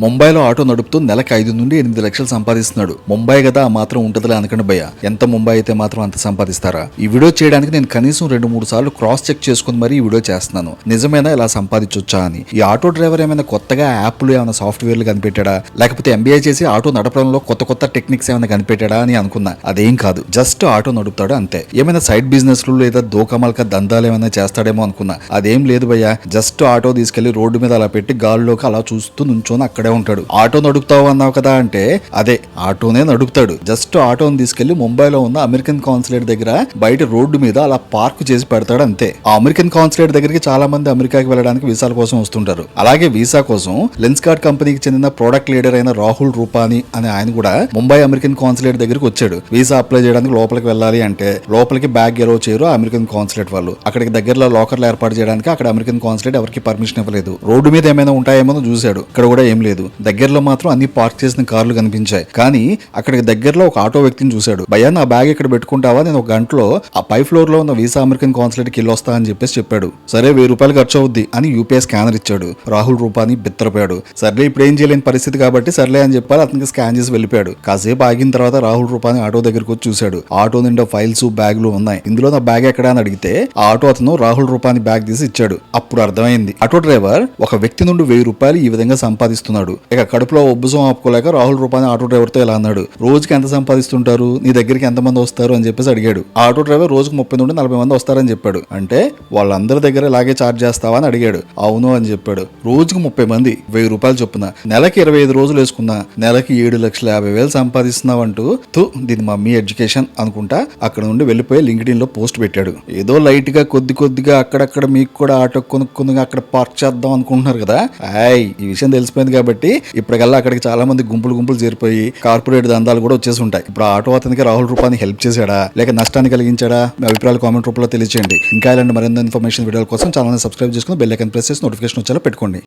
ముంబైలో ఆటో నడుపుతూ నెలకు ఐదు నుండి ఎనిమిది లక్షలు సంపాదిస్తున్నాడు. ముంబై కదా ఆ మాత్రం ఉంటుందిలే అనకండి భయ్య. ఎంత ముంబై అయితే మాత్రం అంత సంపాదిస్తారా? ఈ వీడియో చేయడానికి నేను కనీసం రెండు మూడు సార్లు క్రాస్ చెక్ చేసుకుని మరీ ఈ వీడియో చేస్తున్నాను. నిజమేనా ఇలా సంపాదించొచ్చా అని? ఈ ఆటో డ్రైవర్ ఏమైనా కొత్తగా యాప్లు ఏమైనా సాఫ్ట్వేర్లు కనిపెట్టాడా? లేకపోతే ఎంబీఏ చేసి ఆటో నడపడంలో కొత్త కొత్త టెక్నిక్స్ ఏమైనా కనిపెట్టాడా అని అనుకున్నా. అదేం కాదు. జస్ట్ ఆటో నడుపుతాడు అంతే. ఏమైనా సైడ్ బిజినెస్లు లేదా దోకమల్క దందాలు ఏమైనా చేస్తాడేమో అనుకున్నా. అదేం లేదు భయ్య. జస్ట్ ఆటో తీసుకెళ్ళి రోడ్డు మీద అలా పెట్టి గాల్లోకి అలా చూస్తూ నుంచోని అక్కడ ఉంటాడు. ఆటో నడుపుతావు అన్నావు కదా అంటే అదే ఆటోనే నడుపుతాడు. జస్ట్ ఆటోని తీసుకెళ్ళి ముంబైలో ఉన్న అమెరికన్ కాన్సులేట్ దగ్గర బయట రోడ్డు మీద అలా పార్క్ చేసి పెడతాడు అంతే. ఆ అమెరికన్ కాన్సులేట్ దగ్గరికి చాలా మంది అమెరికాకి వెళ్ళడానికి వీసాల కోసం వస్తుంటారు. అలాగే వీసా కోసం లెన్స్ కార్డ్ కంపెనీకి చెందిన ప్రోడక్ట్ లీడర్ అయిన రాహుల్ రూపాని అనే ఆయన కూడా ముంబై అమెరికన్ కాన్సులేట్ దగ్గరికి వచ్చాడు. వీసా అప్లై చేయడానికి లోపలికి వెళ్ళాలి అంటే లోపలికి బ్యాగ్ ఎరో చేయరు అమెరికన్ కాన్సులేట్ వాళ్ళు. అక్కడికి దగ్గరలో లాకర్లు ఏర్పాటు చేయడానికి అక్కడ అమెరికన్ కాన్సులేట్ ఎవరికి పర్మిషన్ ఇవ్వలేదు. రోడ్డు మీద ఏమైనా ఉంటాయేమో చూశాడు. ఇక్కడ కూడా ఏం లేదు. దగ్గరలో మాత్రం అన్ని పార్క్ చేసిన కార్లు కనిపించాయి. కానీ అక్కడికి దగ్గరలో ఒక ఆటో వ్యక్తిని చూశాడు. భయ్యా నా బ్యాగ్ ఇక్కడ పెట్టుకుంటావా? నేను ఒక గంటలో ఆ పై ఫ్లోర్లో ఉన్న వీసా అమెరికన్ కాన్సులేట్కి వస్తా అని చెప్పేసి చెప్పాడు. సరే వెయ్యి రూపాయలు ఖర్చు అవుద్ది అని యూపీఐ స్కానర్ ఇచ్చాడు. రాహుల్ రూపాని బిత్తరపోయాడు. సర్లే ఇప్పుడు ఏం చేయలేని పరిస్థితి కాబట్టి సర్లే అని చెప్పాలి అతనికి స్కాన్ చేసి వెళ్ళిపోయాడు. కాసేపు ఆగిన తర్వాత రాహుల్ రూపాని ఆటో దగ్గరకు వచ్చి చూశాడు. ఆటో నిండా ఫైల్స్ బ్యాగులు ఉన్నాయి. ఇందులో నా బ్యాగ్ ఎక్కడా అని అడిగితే ఆ ఆటో అతను రాహుల్ రూపాని బ్యాగ్ తీసి ఇచ్చాడు. అప్పుడు అర్థమైంది. ఆటో డ్రైవర్ ఒక వ్యక్తి నుండి వెయ్యి రూపాయలు ఈ విధంగా సంపాదిస్తున్నాడు. ఇక కడుపులో ఉబ్బుసం ఆపుకోలేక రాహుల్ రూపాని ఆటో డ్రైవర్తో ఇలా అన్నాడు. రోజుకి ఎంత సంపాదిస్తుంటారు? నీ దగ్గరికి ఎంత మంది వస్తారు? అని చెప్పేసి అడిగాడు. ఆటో డ్రైవర్ రోజుకు ముప్పై నుండి నలభై మంది వస్తారని చెప్పాడు. అంటే వాళ్ళందరి దగ్గర ఇలాగే చార్జ్ చేస్తావా అని అడిగాడు. అవును అని చెప్పాడు. రోజుకు ముప్పై మంది వెయ్యి రూపాయలు చొప్పున. నెలకి ఇరవై ఐదు రోజులు వేసుకున్నా. నెలకి ఏడు లక్షల యాభై వేలు సంపాదిస్తున్నావు అంటూ తు దీని మమ్మీ ఎడ్యుకేషన్ అనుకుంటా అక్కడ నుండి వెళ్ళిపోయి లింక్డ్ఇన్లో పోస్ట్ పెట్టాడు. ఏదో లైట్గా కొద్ది కొద్దిగా అక్కడక్కడ మీకు కూడా ఆటో కొనుక్కుని అక్కడ పార్క్ చేద్దాం అనుకుంటున్నారు కదా. ఆయ్ ఈ విషయం తెలిసిపోయింది కాబట్టి ఇప్పటికల్లా అక్కడికి చాలా మంది గుంపులు గుంపులు చేరిపోయి కార్పొరేట్ దందాలు కూడా వచ్చేసి ఉంటాయి. ఇప్పుడు ఆటో అతనికి రాహుల్ రూపాన్ని హెల్ప్ చేశాడా? లేక నష్టాన్ని కలిగించాడా? మీ అభిప్రాయాలు కామెంట్ రూపంలో తెలియచేయండి. ఇంకా ఇలాంటి మరింత ఇన్ఫర్మేషన్ వీడియోల కోసం ఛానల్ సబ్స్క్రైబ్ చేసుకుని బెల్ ఐకన్ ప్రెస్ చేసి నోటిఫికేషన్ వచ్చేలా పెట్టుకోండి.